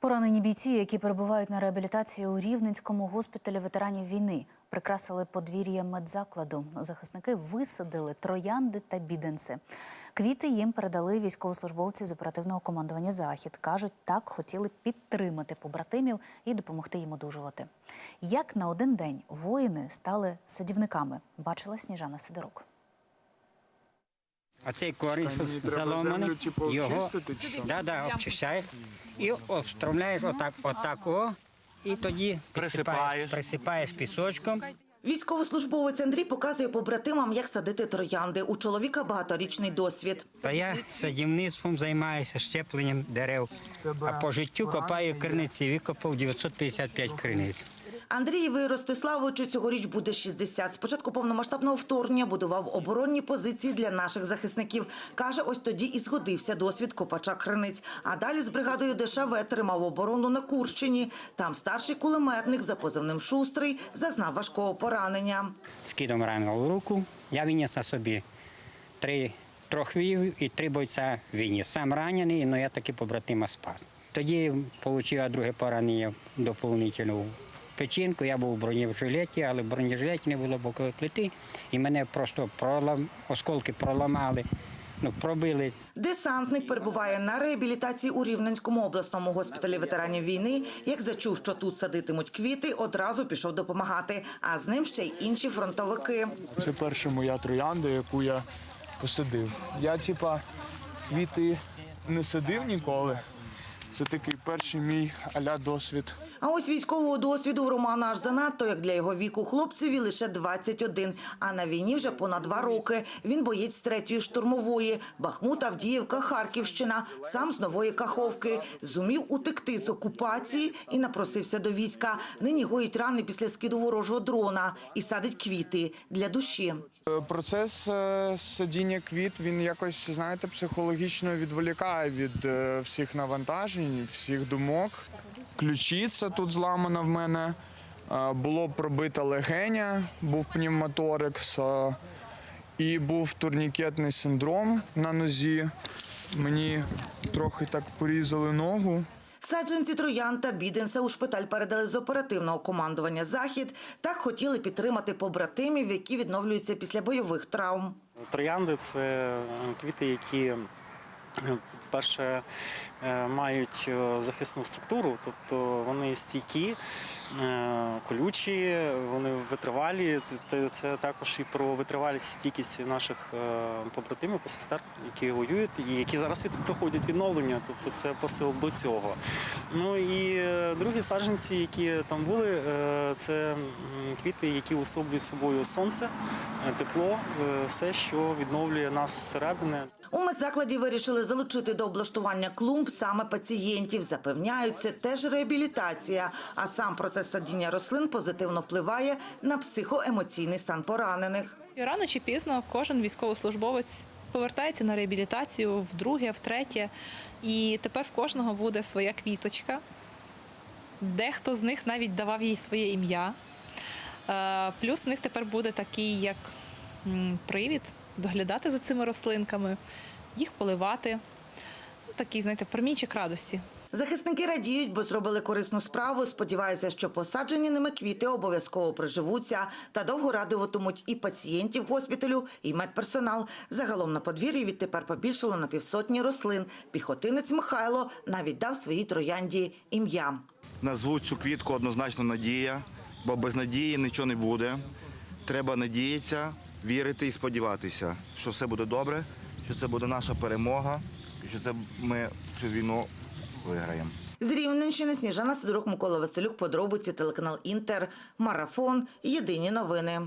Поранені бійці, які перебувають на реабілітації у Рівненському госпіталі ветеранів війни, прикрасили подвір'я медзакладу. Захисники висадили троянди та біденси. Квіти їм передали військовослужбовці з оперативного командування Захід. кажуть, так хотіли підтримати побратимів і допомогти їм одужувати. Як на один день воїни стали садівниками, бачила Сніжана Сидорук. А цей корінь заломаний, його да, да, обчищаєш і встромляєш отак, отак о, і тоді Присипаєш. присипаєш, присипаєш пісочком. Військовослужбовець Андрій показує побратимам, як садити троянди. У чоловіка багаторічний досвід. Та я садівництвом займаюся щепленням дерев. А по життю копаю криниці. Викопав 955 криниць. Андрієві Ростиславовичу цьогоріч буде 60. Спочатку повномасштабного вторгнення будував оборонні позиції для наших захисників. Каже, ось тоді і згодився досвід копача криниць. А далі з бригадою ДШВ тримав оборону на Курщині. Там старший кулеметник за позивним Шустрий зазнав важкого поранення. Скидом ранив руку. Я виніс на собі три трьох вів і три бойця виніс. Сам ранений, але я таки побратима спас. Тоді отримав друге поранення доповнительно в печінку. Я був у бронежилеті, але в бронежилеті не було бокової плити. І мене просто пролам, осколки проламали, ну, пробили Десантник перебуває на реабілітації у Рівненському обласному госпіталі ветеранів війни. Як зачув, що тут садитимуть квіти, одразу пішов допомагати. А з ним ще й інші фронтовики. Це перша моя троянда, яку я посадив. Я, типа, квіти не садив ніколи. Це такий перший мій аля досвід. А ось військового досвіду у Романа аж занадто, як для його віку хлопцеві лише 21, а на війні вже понад два роки. Він боєць третьої штурмової, Бахмут, Авдіївка, Харківщина, сам з нової Каховки. Зумів утекти з окупації і напросився до війська. Нині гоїть рани після скиду ворожого дрона і садить квіти для душі. Е, Процес е, садіння квіт він якось, знаєте, психологічно відволікає від е, всіх навантажень, всіх думок. Ключиця тут зламана в мене. Було пробита легеня, був пневмоторикс, і був турнікетний синдром на нозі. Мені трохи так порізали ногу. Саджанці троян та біденса у шпиталь передали з оперативного командування Захід. Так хотіли підтримати побратимів, які відновлюються після бойових травм. Троянди це квіти, які е, перше мають е, захисну структуру, тобто вони стійкі, е, колючі, вони витривалі. Це також і про витривалість і стійкість наших е, побратимів, посестер, які воюють і які зараз від, проходять відновлення. Тобто це посил до цього. Ну і е, другі саджанці, які там були, е, це квіти, які особлюють собою сонце, е, тепло, е, все, що відновлює нас зсередини. У медзакладі вирішили залучити до облаштування клумб саме пацієнтів. Запевняють, це теж реабілітація. А сам процес садіння рослин позитивно впливає на психоемоційний стан поранених. Рано чи пізно кожен військовослужбовець повертається на реабілітацію вдруге, втретє. І тепер в кожного буде своя квіточка. Дехто з них навіть давав їй своє ім'я. Е, Плюс в них тепер буде такий як привід доглядати за цими рослинками, їх поливати. Такий, знаєте, промінчик радості. Захисники радіють, бо зробили корисну справу. Сподіваються, що посаджені ними квіти обов'язково приживуться та довго радуватимуть і пацієнтів госпіталю, і медперсонал. Загалом на подвір'ї відтепер побільшало на півсотні рослин. Піхотинець Михайло навіть дав своїй троянді ім'я. Назвуть цю квітку однозначно надія, бо без надії нічого не буде. Треба надіятися, вірити і сподіватися, що все буде добре, що це буде наша перемога, що це ми цю війну виграємо. З Рівненщини Сніжана Сидорук, Микола Василюк, подробиці, телеканал Інтер, Марафон, Єдині новини.